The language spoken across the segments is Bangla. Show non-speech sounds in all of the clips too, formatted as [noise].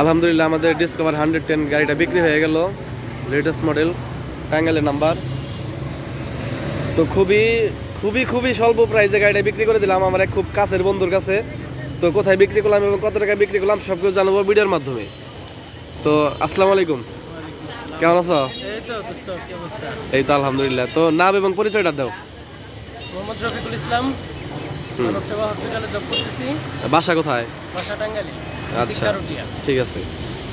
আলহামদুলিল্লাহ আমাদের ডিসকভার হান্ড্রেড টেন গাড়িটা বিক্রি হয়ে গেল। লেটেস্ট মডেল টাঙ্গাইলের নাম্বার তো খুবই খুবই খুবই স্বল্প প্রাইসে গাড়িটা বিক্রি করে দিলাম আমার এক খুব কাছের বন্ধুর কাছে। তো কোথায় বিক্রি করলাম এবং কত টাকা বিক্রি করলাম সব কিছু জানাব ভিডিওর মাধ্যমে। তো আসসালামু আলাইকুম। কেমন আছো? এই তো আলহামদুলিল্লাহ। তো নাম এবং পরিচয়টা দাও। মোহাম্মদ রফিকুল ইসলাম মানব সেবা হসপিটালে জব করতেছি। বাসা কোথায়? বাসা আচ্ছা। ঠিক আছে।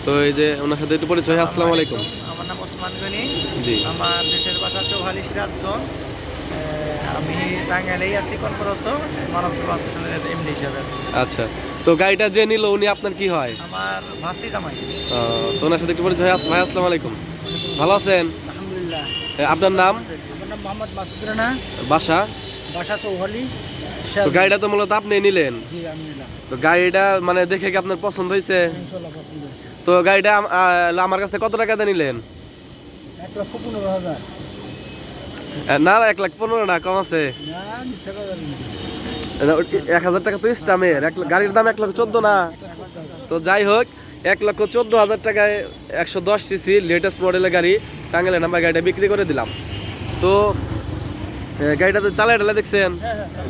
তো এই যে ওনার সাথে একটু পরিচয় আসসালামু আলাইকুম। আমার নাম ওসমান গনি। জি। আমার দেশের বাসা চৌহালি সিরাজগঞ্জ। আমি টাঙ্গাইলেই আছি কর্মরত হসপিটালের এমডি হিসাবে আছি। আচ্ছা তো গাড়িটা যে নিল উনি আপনার কি হয়? আমার ভাস্তি জামাই। তো ওনার সাথে একটু পরিচয় ভাই আসসালামু আলাইকুম। ভালো আছেন? আলহামদুলিল্লাহ। আপনার নাম? আমার নাম মোহাম্মদ মাসুদ রানা। বাসা? বাসা চৌহালি তো গাড়িটা তো মূলত আপনি নিলেন? জি আমি নিলাম। তো গাড়িটা মানে দেখে কি আপনার পছন্দ হয়েছে? ইনশাল্লাহ পছন্দ হয়েছে। তো গাড়িটা আমার কাছে কত টাকা দিয়ে নিলেন? এক লক্ষ পনেরো হাজার। না এক লাখ পনেরো না কম আছে। এক হাজার টাকা তো স্টামের এক গাড়ির দাম এক লক্ষ চোদ্দ না। তো যাই হোক এক লক্ষ চোদ্দ হাজার টাকায় একশো দশ সিসি লেটেস্ট মডেলের গাড়ি টাঙ্গাইলের নাম্বার গাড়িটা বিক্রি করে দিলাম। তো গাড়িটা তো চালাই ডালা দেখছেন?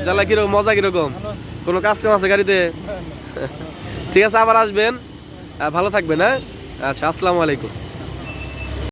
জ্বালা কীরকম, মজা কীরকম? কোনো কাজ কাম আছে গাড়িতে? [laughs] ঠিক আছে, আবার আসবেন। ভালো থাকবেন হ্যাঁ? আচ্ছা আসসালামু আলাইকুম।